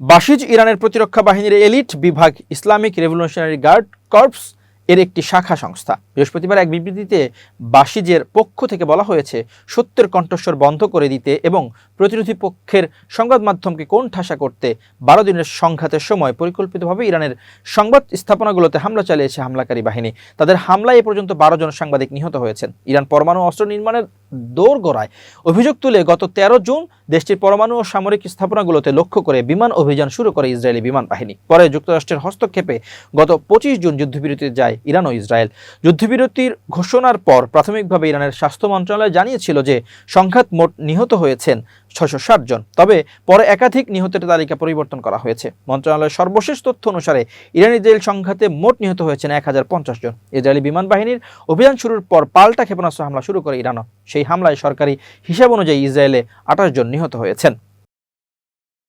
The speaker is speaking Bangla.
বাসিজ ইরানের প্রতিরক্ষা বাহিনীর এলিট বিভাগ ইসলামিক রেভলিউশনারি গার্ড কর্পস এর একটি শাখা সংস্থা। বৃহস্পতিবার এক বিবৃতিতে বাসিজের পক্ষ থেকে বলা হয়েছে, সত্যের কণ্ঠস্বর বন্ধ করে দিতে এবং প্রতিনিধি পক্ষের সংবাদ মাধ্যমকে কোণঠাসা করতে বারো দিনের সংঘাতের সময় পরিকল্পিতভাবে ইরানের সংবাদ স্থাপনাগুলোতে হামলা চালিয়েছে হামলাকারী বাহিনী। তাদের হামলায় এ পর্যন্ত বারো জন সাংবাদিক নিহত হয়েছেন। ইরান পরমাণু অস্ত্র নির্মাণের দোরগোড়ায় অভিযোগ তুলে গত তেরো জুন দেশটির পরমাণু ও সামরিক স্থাপনাগুলোতে লক্ষ্য করে বিমান অভিযান শুরু করে ইসরায়েলি বিমান বাহিনী। পরে যুক্তরাষ্ট্রের হস্তক্ষেপে গত পঁচিশ জুন যুদ্ধবিরতিতে যায় ইরান ও ইসরায়েল। যুদ্ধবিরতির ঘোষণার পর প্রাথমিকভাবে ইরানের স্বাস্থ্য মন্ত্রণালয় জানিয়েছিল যে সংঘাত মোট নিহত হয়েছেন ছশো জন। তবে পরে একাধিক নিহতের তালিকা পরিবর্তন করা হয়েছে। মন্ত্রণালয়ের সর্বশেষ তথ্য অনুসারে ইরান ইসরায়েল সংঘাতে মোট নিহত হয়েছেন এক হাজার পঞ্চাশ জন। ইসরায়েলি বিমান বাহিনীর অভিযান শুরুর পর পাল্টা ক্ষেপণাস্ত্র হামলা শুরু করে ইরানও। সেই হামলায় সরকারি হিসাব অনুযায়ী ইসরায়েলে আঠাশ জন নিহত হয়েছেন।